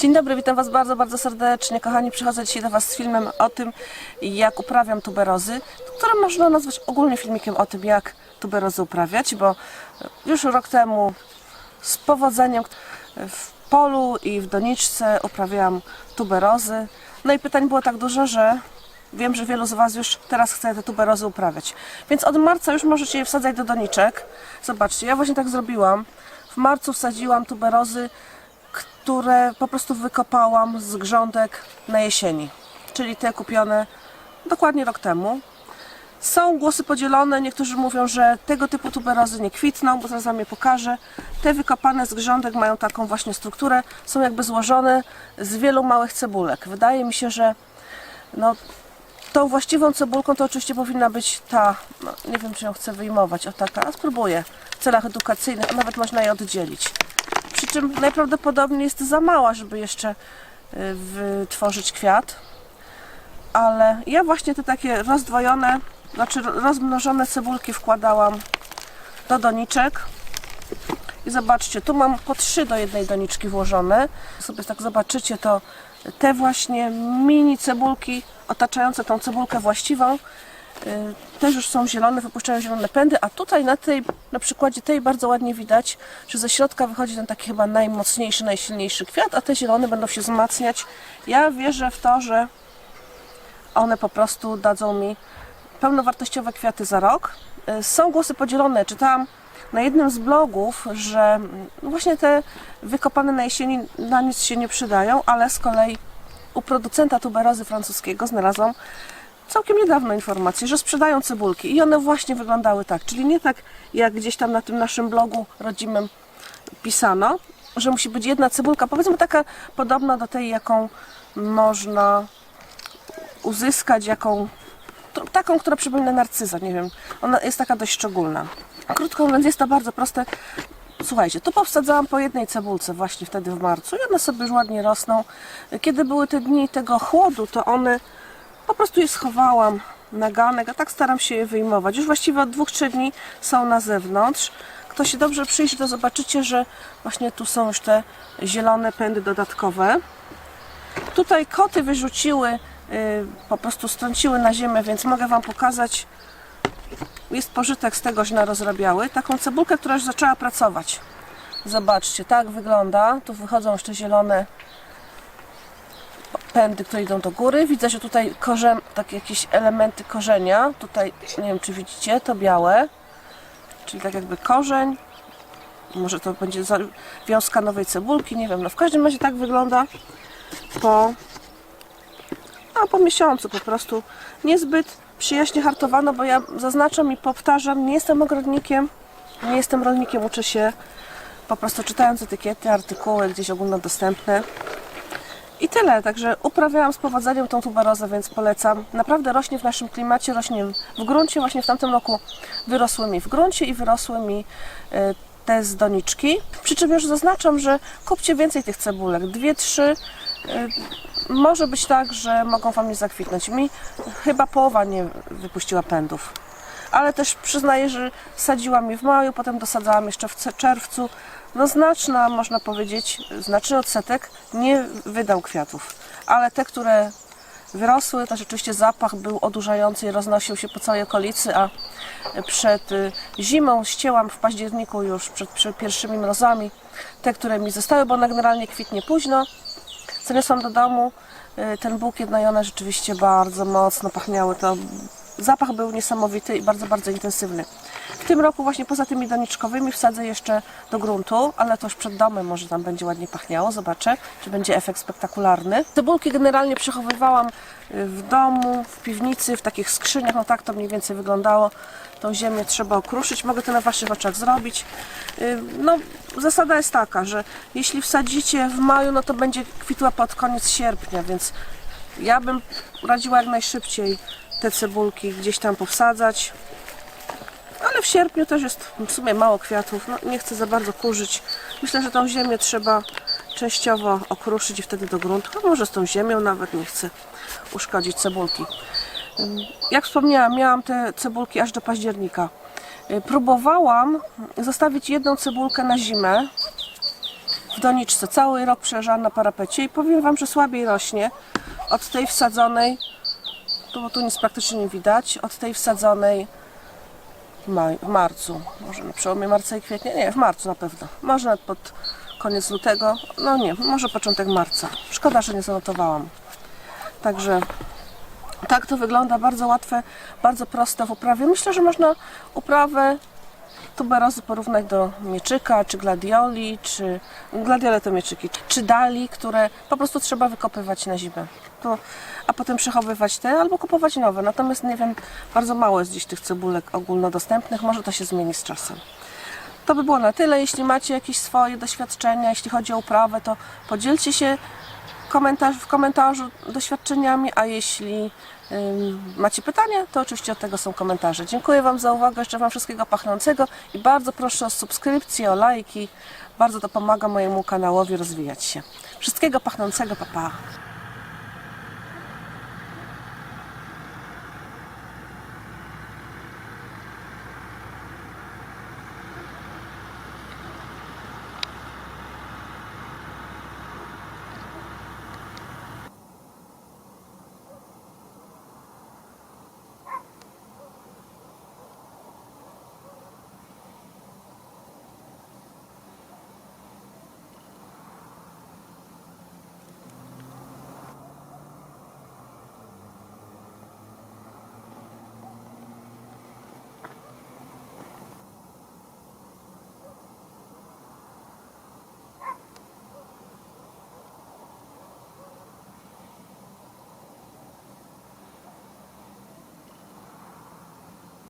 Dzień dobry, witam Was bardzo, bardzo serdecznie. Kochani, przychodzę dzisiaj do Was z filmem o tym, jak uprawiam tuberozy, które można nazwać ogólnie filmikiem o tym, jak tuberozy uprawiać, bo już rok temu z powodzeniem w polu i w doniczce uprawiałam tuberozy. No i pytań było tak dużo, że wiem, że wielu z Was już teraz chce te tuberozy uprawiać. Więc od marca już możecie je wsadzać do doniczek. Zobaczcie, ja właśnie tak zrobiłam. W marcu wsadziłam tuberozy, które po prostu wykopałam z grządek na jesieni. Czyli te kupione dokładnie rok temu. Są głosy podzielone, niektórzy mówią, że tego typu tuberozy nie kwitną, bo zaraz wam je pokażę. Te wykopane z grządek mają taką właśnie strukturę, są jakby złożone z wielu małych cebulek. Wydaje mi się, że no, tą właściwą cebulką to oczywiście powinna być ta, no, nie wiem czy ją chcę wyjmować, o taka, a spróbuję, w celach edukacyjnych, a nawet można je oddzielić. Przy czym najprawdopodobniej jest za mała, żeby jeszcze y, wytworzyć kwiat. Ale ja właśnie te takie rozdwojone, znaczy rozmnożone cebulki wkładałam do doniczek. I zobaczcie, tu mam po trzy do jednej doniczki włożone. Sobie tak zobaczycie, to te właśnie mini cebulki otaczające tą cebulkę właściwą też już są zielone, wypuszczają zielone pędy, a tutaj na tej, na przykładzie tej bardzo ładnie widać, że ze środka wychodzi ten taki chyba najmocniejszy, najsilniejszy kwiat, a te zielone będą się wzmacniać. Ja wierzę w to, że one po prostu dadzą mi pełnowartościowe kwiaty za rok. Y, Są głosy podzielone. Czytałam na jednym z blogów, że mm, właśnie te wykopane na jesieni na nic się nie przydają, ale z kolei u producenta tuberozy francuskiego znalazłam całkiem niedawno informację, że sprzedają cebulki i one właśnie wyglądały tak, czyli nie tak jak gdzieś tam na tym naszym blogu rodzimym pisano, że musi być jedna cebulka, powiedzmy taka podobna do tej, jaką można uzyskać, jaką taką, która przypomina narcyza, nie wiem, ona jest taka dość szczególna. Krótko mówiąc, jest to bardzo proste. Słuchajcie, tu powsadzałam po jednej cebulce właśnie wtedy w marcu i one sobie już ładnie rosną. Kiedy były te dni tego chłodu, to one po prostu je schowałam na ganek, a tak staram się je wyjmować. Już właściwie od dwóch, trzech dni są na zewnątrz. Kto się dobrze przyjrzy, to zobaczycie, że właśnie tu są już te zielone pędy dodatkowe. Tutaj koty wyrzuciły, y, po prostu strąciły na ziemię, więc mogę Wam pokazać. Jest pożytek z tego, że narozrabiały. Taką cebulkę, która już zaczęła pracować. Zobaczcie, tak wygląda. Tu wychodzą jeszcze zielone pędy, które idą do góry. Widzę, że tutaj korzen, takie jakieś elementy korzenia. Tutaj, nie wiem czy widzicie, to białe. Czyli tak jakby korzeń. Może to będzie wiązka nowej cebulki, nie wiem. No w każdym razie tak wygląda po, a po miesiącu po prostu. Niezbyt przyjaźnie hartowano, bo ja zaznaczam i powtarzam, nie jestem ogrodnikiem, nie jestem rolnikiem, uczę się po prostu czytając etykiety, artykuły gdzieś ogólnodostępne. I tyle, także uprawiałam z powodzeniem tą tuberozę, więc polecam. Naprawdę rośnie w naszym klimacie, rośnie w gruncie. Właśnie w tamtym roku wyrosły mi w gruncie i wyrosły mi e, te z doniczki. Przy czym już zaznaczam, że kupcie więcej tych cebulek. Dwie, trzy. e, Może być tak, że mogą Wam nie zakwitnąć. Mi chyba połowa nie wypuściła pędów. Ale też przyznaję, że sadziłam je w maju, potem dosadzałam jeszcze w czerwcu. No znaczna, można powiedzieć, znaczny odsetek nie wydał kwiatów. Ale te, które wyrosły, to rzeczywiście zapach był odurzający i roznosił się po całej okolicy, a przed y, zimą ścięłam w październiku już przed, przed pierwszymi mrozami te, które mi zostały, bo ona generalnie kwitnie późno. Zaniosłam do domu y, ten bukiet, no i one rzeczywiście bardzo mocno pachniały. To zapach był niesamowity i bardzo, bardzo intensywny. W tym roku właśnie poza tymi doniczkowymi wsadzę jeszcze do gruntu, ale to już przed domem może tam będzie ładnie pachniało. Zobaczę, czy będzie efekt spektakularny. Cebulki generalnie przechowywałam y, w domu, w piwnicy, w takich skrzyniach. No tak to mniej więcej wyglądało. Tą ziemię trzeba okruszyć. Mogę to na Waszych oczach zrobić. Y, No, zasada jest taka, że jeśli wsadzicie w maju, no to będzie kwitła pod koniec sierpnia, więc ja bym radziła jak najszybciej te cebulki gdzieś tam powsadzać. Ale w sierpniu też jest w sumie mało kwiatów. No, nie chcę za bardzo kurzyć. Myślę, że tą ziemię trzeba częściowo okruszyć i wtedy do gruntu. A może z tą ziemią nawet nie chcę uszkodzić cebulki. Jak wspomniałam, miałam te cebulki aż do października. Y, Próbowałam zostawić jedną cebulkę na zimę w doniczce cały rok przejeżdżałam na parapecie i powiem Wam, że słabiej rośnie od tej wsadzonej, tu, bo tu nic praktycznie nie widać, od tej wsadzonej w, maj, w marcu, może na przełomie marca i kwietnia, nie, w marcu na pewno, może nawet pod koniec lutego, no nie, może początek marca. Szkoda, że nie zanotowałam. Także tak to wygląda, bardzo łatwe, bardzo proste w uprawie. Myślę, że można uprawę tuberozy porównać do mieczyka, czy gladioli, czy gladiole to mieczyki, czy dali, które po prostu trzeba wykopywać na zimę. To, a potem przechowywać te albo kupować nowe. Natomiast nie wiem, bardzo mało jest dziś tych cebulek ogólnodostępnych, może to się zmieni z czasem. To by było na tyle. Jeśli macie jakieś swoje doświadczenia, jeśli chodzi o uprawę, to podzielcie się komentarz, w komentarzu doświadczeniami, a jeśli macie pytania, to oczywiście od tego są komentarze. Dziękuję Wam za uwagę, życzę Wam wszystkiego pachnącego i bardzo proszę o subskrypcję, o lajki. Bardzo to pomaga mojemu kanałowi rozwijać się. Wszystkiego pachnącego, papa. Pa.